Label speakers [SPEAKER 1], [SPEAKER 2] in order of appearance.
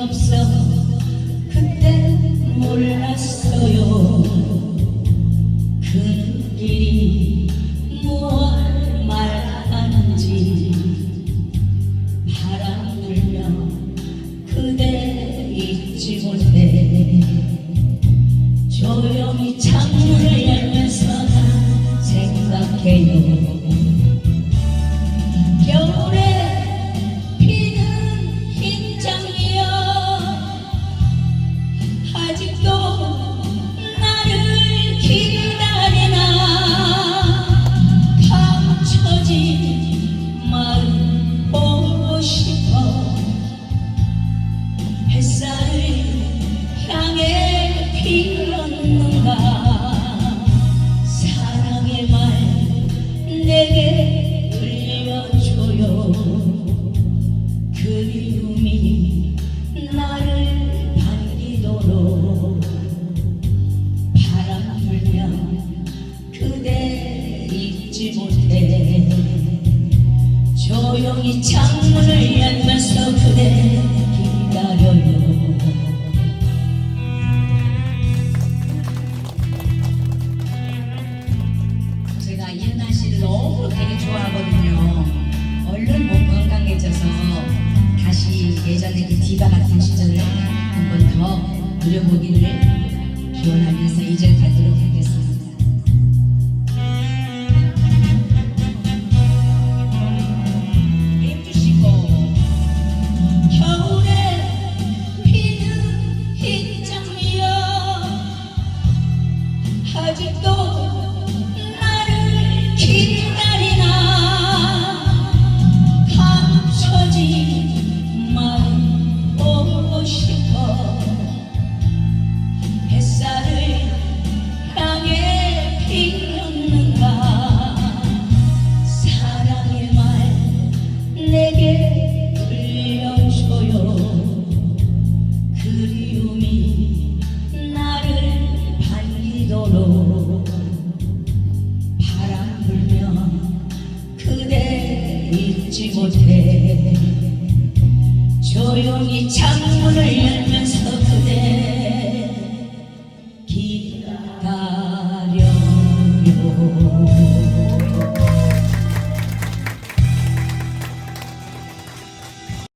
[SPEAKER 1] 없어. 그때 몰랐어요. 그 길이 뭘 말하는지. 바람 불며 그대 잊지 못해. 조용히 창문을 열면서 생각해요. 아 잊지 못해 조용히 창문을 열면서 그대 기다려요
[SPEAKER 2] 제가 이은하 씨를 너무 되게 좋아하거든요. 얼른 몸 건강해져서 다시 예전에 그 디바 같은 시절을 한 번 더 누려보기를 기원하면서 이절 가도록 하겠습니다.
[SPEAKER 1] 아직 잊지 못해. 조용히 그대